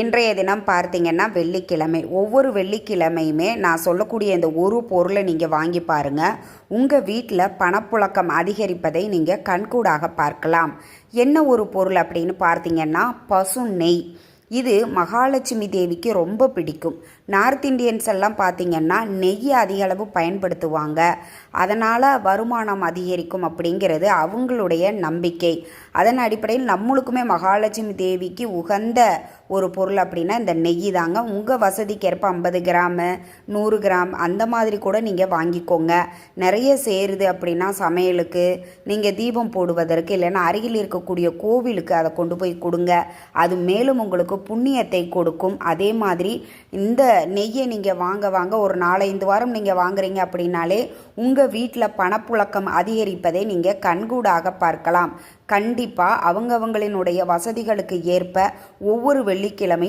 இன்றைய தினம் பார்த்தீங்கன்னா வெள்ளிக்கிழமை. ஒவ்வொரு வெள்ளிக்கிழமையுமே நான் சொல்லக்கூடிய இந்த ஒரு பொருளை நீங்கள் வாங்கி பாருங்கள் உங்கள் வீட்டில் பணப்புழக்கம் அதிகரிப்பதை நீங்கள் கண்கூடாக பார்க்கலாம். என்ன ஒரு பொருள் அப்படின்னு பார்த்தீங்கன்னா பசு நெய். இது மகாலட்சுமி தேவிக்கு ரொம்ப பிடிக்கும். நார்த் இந்தியன்ஸ் எல்லாம் பார்த்தீங்கன்னா நெய்யை அதிக அளவு பயன்படுத்துவாங்க. அதனால் வருமானம் அதிகரிக்கும் அப்படிங்கிறது அவங்களுடைய நம்பிக்கை. அதன் அடிப்படையில் நம்மளுக்குமே மகாலட்சுமி தேவிக்கு உகந்த ஒரு பொருள் அப்படின்னா இந்த நெய் தாங்க. உங்கள் வசதிக்கேற்ப ஐம்பது கிராமு நூறு கிராம் அந்த மாதிரி கூட நீங்கள் வாங்கிக்கோங்க. நிறைய சேருது அப்படின்னா சமையலுக்கு நீங்கள் தீபம் போடுவதற்கு இல்லைன்னா அருகில் இருக்கக்கூடிய கோவிலுக்கு அதை கொண்டு போய் கொடுங்க. அது மேலும் உங்களுக்கு புண்ணியத்தை கொடுக்கும். அதே மாதிரி இந்த நெய்யை நீங்கள் வாங்க வாங்க ஒரு நாலஞ்சு வாரம் நீங்கள் வாங்குறீங்க அப்படின்னாலே உங்கள் வீட்டில் பணப்புழக்கம் அதிகரிப்பதை நீங்கள் கண்கூடாக பார்க்கலாம். கண்டிப்பாக அவங்கவங்களினுடைய வசதிகளுக்கு ஏற்ப ஒவ்வொரு வெள்ளிக்கிழமை